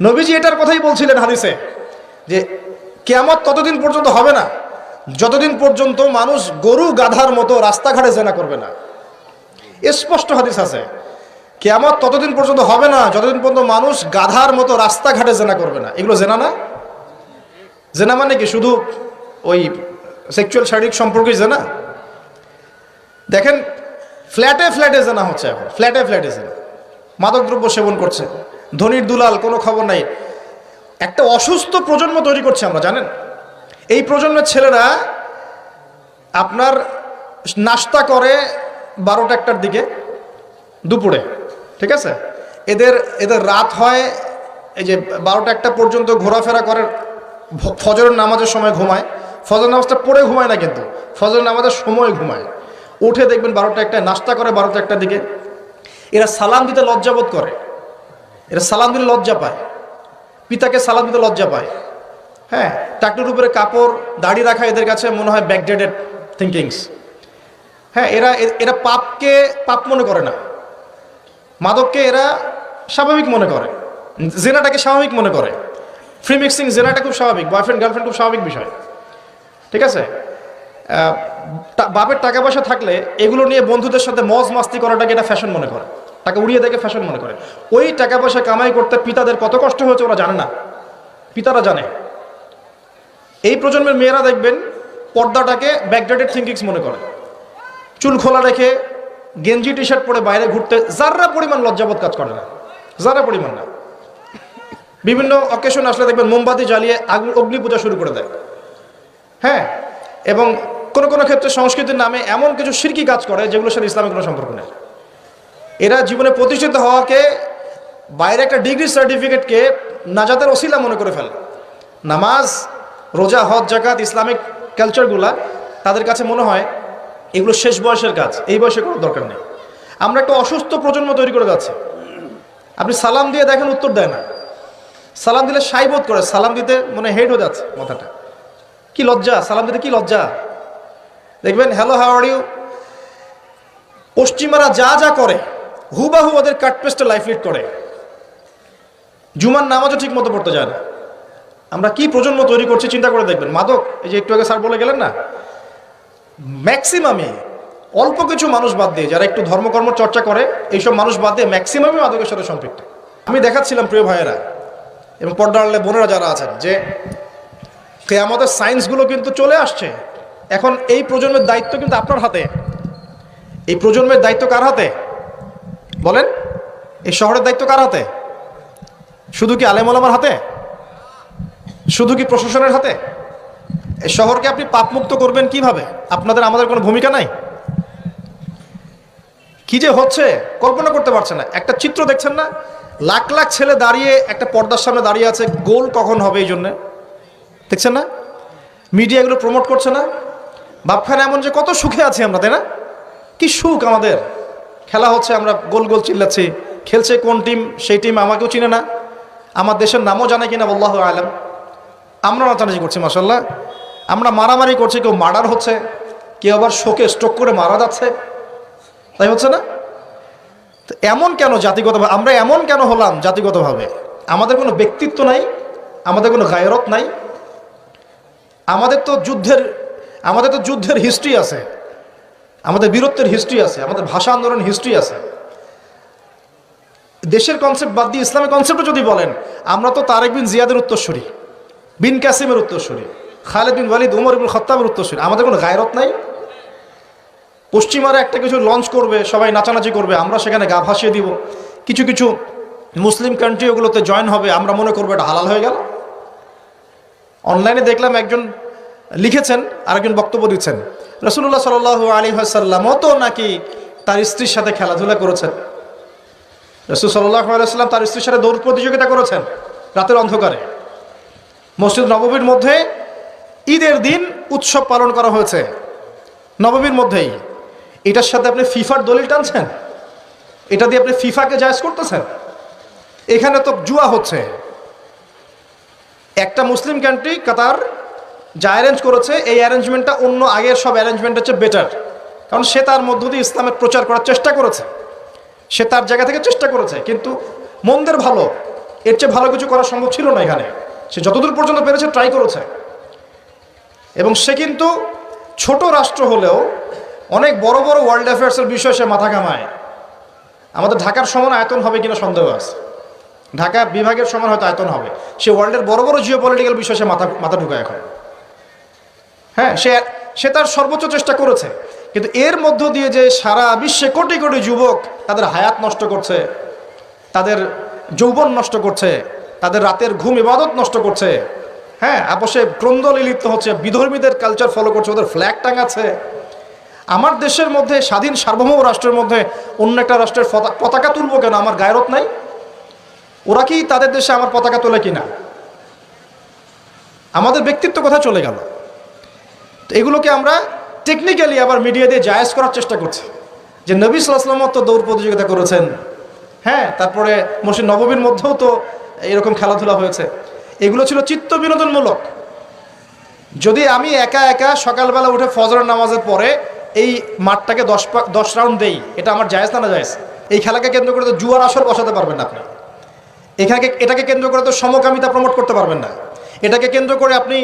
নবীজি এটার কথাই বলছিলেন হাদিসে যে কেয়ামত ততদিন পর্যন্ত হবে না। যতদিন পর্যন্ত মানুষ গরু গাধার মতো রাস্তাঘাটে জেনা করবে না। স্পষ্ট হাদিস আছে। কেয়ামত ততদিন পর্যন্ত হবে না, যতদিন পর্যন্ত মানুষ গাধার মতো রাস্তাঘাটে জেনা করবে না। এগুলো জেনা না? জেনা মানে কি? শুধু ওই সেক্সুয়াল শারীরিক সম্পর্কই জেনা? দেখেন ফ্ল্যাটে ফ্ল্যাটে জেনা হচ্ছে এখন। ফ্ল্যাটে ফ্ল্যাটে জেনা। মাদকদ্রব্য সেবন করছে। ধনির দুলাল, কোনো খবর নাই। একটা অসুস্থ প্রজন্ম তৈরি করছে আমরা, জানেন? এই প্রজন্মের ছেলেরা আপনার নাস্তা করে বারোটা একটার দিকে, দুপুরে, ঠিক আছে? এদের এদের রাত হয়, এই যে বারোটা একটা পর্যন্ত ঘোরাফেরা করে ফজরের নামাজের সময় ঘুমায়। ফজর নামাজটা পড়ে ঘুমায় না কিন্তু ফজর নামাজের সময় ঘুমায়। উঠে দেখবেন বারোটা একটা নাস্তা করে বারোটা একটার দিকে। এরা সালাম দিতে লজ্জাবোধ করে। এরা সালাম দিলে লজ্জা পায়। পিতাকে সালাম দিতে লজ্জা পায়। হ্যাঁ টাকটুর উপরে কাপড়, দাড়ি রাখা এদের কাছে মনে হয় ব্যাকডেটেড থিঙ্কিংস হ্যাঁ এরা এরা পাপকে পাপ মনে করে না। মাদককে এরা স্বাভাবিক মনে করে। জেনাটাকে স্বাভাবিক মনে করে। ফ্রি মিক্সিং জেনাটা খুব স্বাভাবিক বয়ফ্রেন্ড গার্লফ্রেন্ড খুব স্বাভাবিক বিষয়। ঠিক আছে? বাপের টাকা পয়সা থাকলে এগুলো নিয়ে বন্ধুদের সাথে মজ মাস্তি করাটাকে এটা ফ্যাশন মনে করে। টাকা উড়িয়ে দেখে ফ্যাশন মনে করে। ওই টাকা পয়সা কামাই করতে পিতাদের কত কষ্ট হয়েছে ওরা জানে না। পিতারা জানে। এই প্রজন্মের মেয়েরা দেখবেন পর্দাটাকে ব্যাকডেটেড থিঙ্কিংস মনে করে। চুল খোলা রেখে গেঞ্জি টি শার্ট পরে বাইরে ঘুরতে যারা পরিমাণ লজ্জাবোধ কাজ করে না, যারা পরিমাণ না। বিভিন্ন অকেশন আসলে দেখবেন মোমবাতি জ্বালিয়ে আগুন অগ্নি পূজা শুরু করে দেয়। হ্যাঁ? এবং কোনো কোনো ক্ষেত্রে সংস্কৃতির নামে এমন কিছু সিরকি কাজ করে যেগুলোর সাথে ইসলামের কোনো সম্পর্ক নেই। এরা জীবনে প্রতিষ্ঠিত হওয়াকে, বাইরে একটা ডিগ্রি সার্টিফিকেটকে নাজাতের ওসিলা মনে করে ফেলে। নামাজ, রোজা, হজ জাকাত ইসলামিক কালচারগুলা তাদের কাছে মনে হয় এগুলো শেষ বয়সের কাজ, এই বয়সে কোনো দরকার নেই। আমরা একটা অসুস্থ প্রজন্ম তৈরি করে যাচ্ছি। আপনি সালাম দিয়ে দেখেন, উত্তর দেয় না। সালাম দিলে সাইবোধ করে, সালাম দিতে মনে হেড হয়ে যাচ্ছে মাথাটা। কি লজ্জা, সালাম দিতে কি লজ্জা? দেখবেন হ্যালো হাওয়ার ইউ পশ্চিমারা যা যা করে হুবাহু ওদের কাটপেস্টে লাইফ লিড করে। জুমার নামাজও ঠিক মতো পড়তে যায় না। আমরা কি প্রজন্ম তৈরি করছি চিন্তা করে দেখবেন। মাদক, এই যে একটু আগে স্যার বলে গেলেন না? ম্যাক্সিমামই অল্প কিছু মানুষ বাদ দিয়ে, যারা একটু ধর্মকর্ম চর্চা করে, এইসব মানুষ বাদ দিয়ে ম্যাক্সিমামই মাদকের সাথে সম্পৃক্ত। আমি দেখাচ্ছিলাম প্রিয় ভাইয়েরা এবং পর্দালে বোনেরা যারা আছেন যে আমাদের সায়েন্সগুলো কিন্তু চলে আসছে। এখন এই প্রজন্মের দায়িত্ব কিন্তু আপনার হাতে। এই প্রজন্মের দায়িত্ব কার হাতে? বলেন, এই শহরের দায়িত্ব কার হাতে? শুধু কি আলেমলামার হাতে? শুধু কি প্রশাসনের হাতে? এই শহরকে আপনি পাপমুক্ত করবেন কীভাবে? আপনাদের, আমাদের কোনো ভূমিকা নাই? কি যে হচ্ছে, কল্পনা করতে পারছেন না। একটা চিত্র দেখছেন না? লাখ লাখ ছেলে দাঁড়িয়ে একটা পর্দার সামনে দাঁড়িয়ে আছে, গোল কখন হবে এই জন্যে? দেখছেন না? মিডিয়া এগুলো প্রমোট করছে না? বাপখানে এমন যে কত সুখে আছি আমরা, তাই না? কি সুখ আমাদের? খেলা হচ্ছে, আমরা গোল গোল চিল্লাচ্ছি। খেলছে কোন টিম সেই টিম আমাকেও চিনে না। আমার দেশের নামও জানে কিনা বল্লাহ আলম। আমরা নাচানাচি করছি মাসাল্লাহ আমরা মারামারি করছি, কেউ মার্ডার হচ্ছে, কেউ আবার শোকে স্ট্রোক করে মারা যাচ্ছে। তাই হচ্ছে না? তো এমন কেন জাতিগতভাবে? আমরা এমন কেন হলাম জাতিগতভাবে? আমাদের কোনো ব্যক্তিত্ব নাই, আমাদের কোনো গায়রত নাই। আমাদের তো যুদ্ধের, আমাদের তো যুদ্ধের হিস্ট্রি আছে। আমাদের বীরত্বের হিস্ট্রি আছে, আমাদের ভাষা আন্দোলন হিস্ট্রি আছে। দেশের কনসেপ্ট বাদ দিয়ে ইসলামের কনসেপ্টও যদি বলেন, আমরা তো তারেক বিন জিয়াদের উত্তরসূরি, বিন কাসিমের উত্তরসূরি, খালেদ বিন ওয়ালিদ, উমর ইবুল খত্তাবের উত্তরসূরি। আমাদের কোনো গায়রত নাই। পশ্চিমারা একটা কিছু লঞ্চ করবে, সবাই নাচানাচি করবে, আমরা সেখানে গা ভাসিয়ে দিব। কিছু কিছু মুসলিম কান্ট্রি ওগুলোতে জয়েন হবে, আমরা মনে করব এটা হালাল হয়ে গেল। অনলাইনে দেখলাম একজন লিখেছেন, আরেকজন বক্তব্য দিচ্ছেন রসুল্লাহ সাল আলী হাসাল্লামও তো নাকি তার স্ত্রীর সাথে খেলাধুলা করেছেন। রসুল সাল্লাহ আলাইসাল্লাম তার স্ত্রীর সাথে দৌড় প্রতিযোগিতা করেছেন রাতের অন্ধকারে। মসজিদ নববীর মধ্যে ঈদের দিন উৎসব পালন করা হয়েছে। নববীর মধ্যেই এটার সাথে আপনি ফিফার দলিল টানছেন? এটা দিয়ে আপনি ফিফাকে জায়জ করতেছেন? এখানে তো জুয়া হচ্ছে। একটা মুসলিম কান্ট্রি কাতার যা অ্যারেঞ্জ করেছে, এই অ্যারেঞ্জমেন্টটা অন্য আগের সব অ্যারেঞ্জমেন্ট হচ্ছে বেটার কারণ সে তার মধ্য দিয়ে ইসলামের প্রচার করার চেষ্টা করেছে। সে তার জায়গা থেকে চেষ্টা করেছে, কিন্তু মন্দের ভালো, এর চেয়ে ভালো কিছু করা সম্ভব ছিল না এখানে। সে যতদূর পর্যন্ত পেরেছে ট্রাই করেছে। এবং সে কিন্তু ছোট রাষ্ট্র হলেও অনেক বড় বড় ওয়ার্ল্ড অ্যাফেয়ার্সের বিষয়ে সে মাথা কামায় আমাদের ঢাকার সমান আয়তন হবে কিনা সন্দেহ আছে। ঢাকা বিভাগের সমান হয়তো আয়তন হবে। সে ওয়ার্ল্ডের বড় বড় জিও পলিটিক্যাল বিষয়ে সে মাথা মাথা ঢুকায় এখন। হ্যাঁ সে সে তার সর্বোচ্চ চেষ্টা করেছে। কিন্তু এর মধ্য দিয়ে যে সারা বিশ্বে কোটি কোটি যুবক তাদের হায়াত নষ্ট করছে, তাদের যৌবন নষ্ট করছে, তাদের রাতের ঘুম ইবাদত নষ্ট করছে হ্যাঁ আপসে ক্রন্দলে লিপ্ত হচ্ছে, বিধর্মীদের কালচার ফলো করছে, ওদের ফ্ল্যাগ টাঙাচ্ছে। আমার দেশের মধ্যে, স্বাধীন সার্বভৌম রাষ্ট্রের মধ্যে অন্য একটা রাষ্ট্রের পতা- পতাকা তুলবো কেন? আমার গায়রত নাই? ওরা কি তাদের দেশে আমার পতাকা তোলে কিনা? আমাদের ব্যক্তিত্ব কথা চলে গেল? তো এগুলোকে আমরা টেকনিক্যালি আবার মিডিয়া দিয়ে জায়েজ করার চেষ্টা করছি। যে নবী সাল্লাম তো দৌড় প্রতিযোগিতা করেছেন। হ্যাঁ তারপরে মসজিদ নবমীর মধ্যেও তো এরকম খেলাধুলা হয়েছে। এগুলো ছিল চিত্ত বিনোদনমূলক। যদি আমি একা একা সকালবেলা উঠে ফজরের নামাজের পরে এই মাঠটাকে দশ দশ রাউন্ড দেই, এটা আমার জায়েজ না না জায়েজ? এই খেলাকে কেন্দ্র করে তো জুয়ার আসর বসাতে পারবেন না আপনি। এখানে এটাকে কেন্দ্র করে তো সমকামিতা প্রমোট করতে পারবেন না। এটাকে কেন্দ্র করে আপনি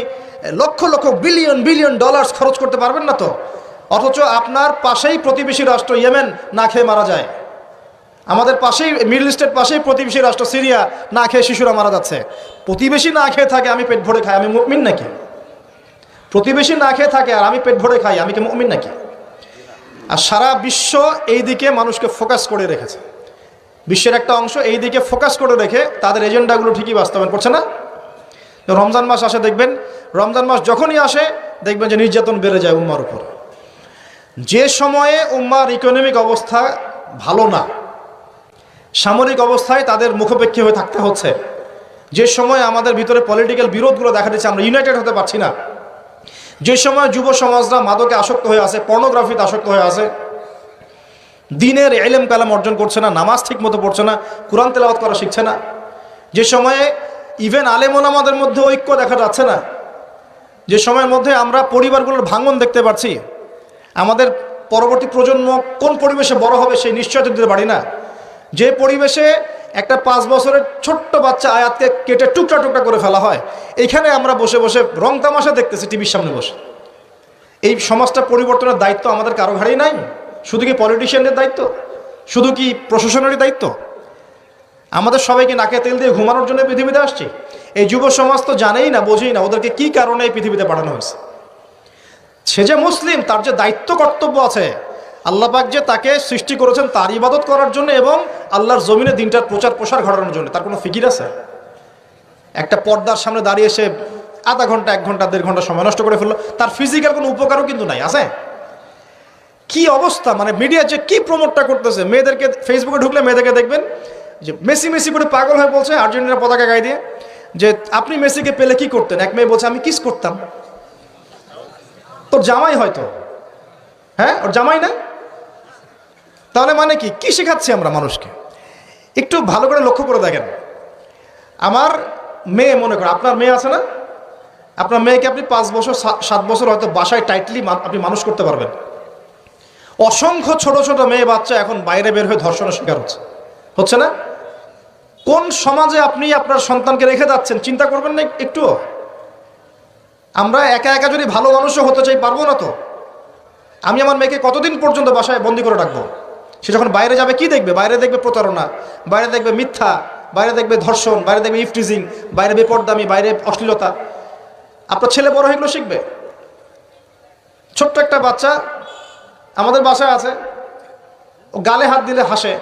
lakh lakh billion billion dollars খরচ করতে পারবেন না তো? অথচ আপনার পাশেই প্রতিবেশী রাষ্ট্র ইয়েমেন না খেয়ে মারা যায়। আমাদের পাশেই, মিডল ইস্টের পাশেই প্রতিবেশী রাষ্ট্র সিরিয়া না খেয়ে শিশুরা মারা যাচ্ছে। প্রতিবেশী না খেয়ে থাকে, আমি পেট ভরে খাই, আমি মুমিন নাকি? প্রতিবেশী না খেয়ে থাকে আর আমি পেট ভরে খাই, আমি কি মুমিন নাকি? আর সারা বিশ্ব এই দিকে মানুষকে ফোকাস করে রেখেছে। বিশ্বের একটা অংশ এই দিকে ফোকাস করে রেখে তাদের এজেন্ডাগুলো ঠিকই বাস্তবায়ন করছে না? রমজান মাস আসে, দেখবেন রমজান মাস যখনই আসে, দেখবেন যে নির্যাতন বেড়ে যায় উম্মার উপর। যে সময়ে উম্মার ইকোনমিক অবস্থা ভালো না, সামরিক অবস্থায় তাদের মুখোপেক্ষী হয়ে থাকতে হচ্ছে। যে সময় আমাদের ভিতরে পলিটিক্যাল বিরোধগুলো দেখা দিচ্ছে, আমরা ইউনাইটেড হতে পারছি না। যে সময় যুব সমাজরা মাদকে আসক্ত হয়ে আছে পর্নোগ্রাফিতে আসক্ত হয়ে আছে, দিনের এলেম কালাম অর্জন করছে না, নামাজ ঠিক মতো পড়ছে না, কোরআন তেলাওয়াত করা শিখছে না। যে সময়ে ইভেন আলেমন আমাদের মধ্যে ঐক্য দেখা যাচ্ছে না যে সময়ের মধ্যে আমরা পরিবারগুলোর ভাঙন দেখতে পাচ্ছি আমাদের পরবর্তী প্রজন্ম কোন পরিবেশে বড় হবে সেই নিশ্চয়তা দিতে পারি না। যে পরিবেশে একটা পাঁচ বছরের ছোট্ট বাচ্চা আয়াতকে কেটে টুকরা টুকরা করে ফেলা হয় এইখানে আমরা বসে বসে রং তামাশা দেখতেছি টিভির সামনে বসে। এই সমাজটা পরিবর্তনের দায়িত্ব আমাদের কারও ঘাড়েই নাই, শুধু কি পলিটিশিয়ানদের দায়িত্ব? শুধু কি প্রশাসনেরই দায়িত্ব? আমাদের সবাইকে নাকে তেল দিয়ে ঘুমানোর জন্য পৃথিবীতে আসছি। এই যুব সমাজ তো জানেই না, বোঝেই না ওদেরকে কি কারণে এই পৃথিবীতে পাঠানো হয়েছে। সে যে মুসলিম, তার যে দায়িত্ব কর্তব্য আছে আল্লাপাক যে তাকে সৃষ্টি করেছেন তার ইবাদত করার জন্য এবং আল্লাহর জমিনে দিনটার প্রচার প্রসার ঘটানোর জন্য। তার কোনো ফিকির আছে? একটা পর্দার সামনে দাঁড়িয়ে সে আধা ঘণ্টা, এক ঘণ্টা, দেড় ঘণ্টা সময় নষ্ট করে ফেলল। তার ফিজিক্যাল কোনো উপকারও কিন্তু নাই, আছে? কি অবস্থা? মানে মিডিয়া যে কি প্রমোটটা করতেছে? মেয়েদেরকে ফেসবুকে ঢুকলে মেয়েদেরকে দেখবেন যে মেসি মেসি করে পাগল হয়ে বলছে আর্জেন্টিনার পতাকা গায়ে দিয়ে যে আপনি মেসিকে পেলে কি করতেন? এক মেয়ে বলছে, আমি কিস করতাম। তোর জামাই হয়তো। হ্যাঁ? ওর জামাই না? তাহলে মানে কি? কি শেখাচ্ছি আমরা মানুষকে? একটু ভালো করে লক্ষ্য করে দেখেন। আমার মেয়ে মনে করো, আপনার মেয়ে আছে না? আপনার মেয়েকে আপনি পাঁচ বছর সাত বছর হয়তো বাসায় টাইটলি আপনি মানুষ করতে পারবেন। অসংখ্য ছোট ছোট মেয়ে বাচ্চা এখন বাইরে বের হয়ে ধর্ষণের শিকার হচ্ছে। হচ্ছে না? কোন সমাজে আপনি আপনার সন্তানকে রেখে যাচ্ছেন? চিন্তা করবেন না একটু। আমরা একা একা যদি ভালো মানুষও হতে চাই, পারব না তো। আমি আমার মেয়েকে কতদিন পর্যন্ত বাসায় বন্দি করে রাখব? সে যখন বাইরে যাবে, কি দেখবে? বাইরে দেখবে প্রতারণা, বাইরে দেখবে মিথ্যা, বাইরে দেখবে ধর্ষণ, বাইরে দেখবে ইফটিজিং, বাইরে বেপরদামি, বাইরে অশ্লীলতা। আপনার ছেলে বড় হয়ে এগুলো শিখবে। ছোট্ট একটা বাচ্চা আমাদের বাসায় আছে। গালে হাত দিলে হাসে।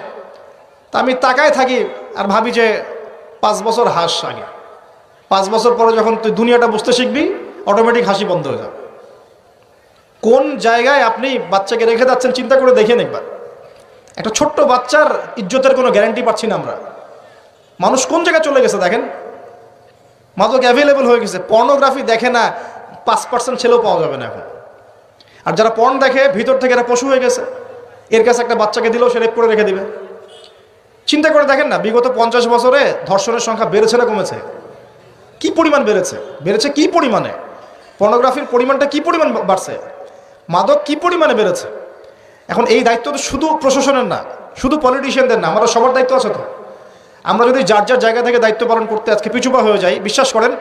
তা আমি তাকায় থাকি আর ভাবি যে পাঁচ বছর হাস আগে। পাঁচ বছর পরে যখন তুই দুনিয়াটা বুঝতে শিখবি অটোমেটিক হাসি বন্ধ হয়ে যাবে। কোন জায়গায় আপনি বাচ্চাকে রেখে যাচ্ছেন চিন্তা করে দেখেন একবার। একটা ছোট্ট বাচ্চার ইজ্জতের কোনো গ্যারান্টি পাচ্ছি না আমরা। মানুষ কোন জায়গায় চলে গেছে দেখেন? মাদক অ্যাভেলেবল হয়ে গেছে। পর্নোগ্রাফি দেখে না পাঁচ পার্সেন্ট ছেলেও পাওয়া যাবে না এখন। আর যারা পর্ন দেখে, ভিতর থেকে এরা পশু হয়ে গেছে। এর কাছে একটা বাচ্চাকে দিলেও সে রেপ করে রেখে দিবে। চিন্তা করে দেখেন না, বিগত পঞ্চাশ বছরে ধর্ষণের সংখ্যা বেড়েছে না কমেছে? কি পরিমাণ বেড়েছে? বেড়েছে কি পরিমাণে? পর্নোগ্রাফির পরিমাণটা কি পরিমাণ বাড়ছে? মাদক কি পরিমাণে বেড়েছে? এখন এই দায়িত্ব তো শুধু প্রশাসনের না, শুধু পলিটিশিয়ানদের না আমাদের সবার দায়িত্ব আছে তো। আমরা যদি যার যার জায়গা থেকে দায়িত্ব পালন করতে আজকে পিছুপা হয়ে যাই, বিশ্বাস করেন,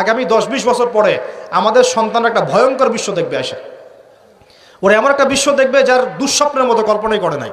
আগামী দশ বিশ বছর পরে আমাদের সন্তান একটা ভয়ঙ্কর বিশ্ব দেখবে আসে ওরা এমন একটা বিশ্ব দেখবে যার দুঃস্বপ্নের মতো কল্পনাই করে নাই।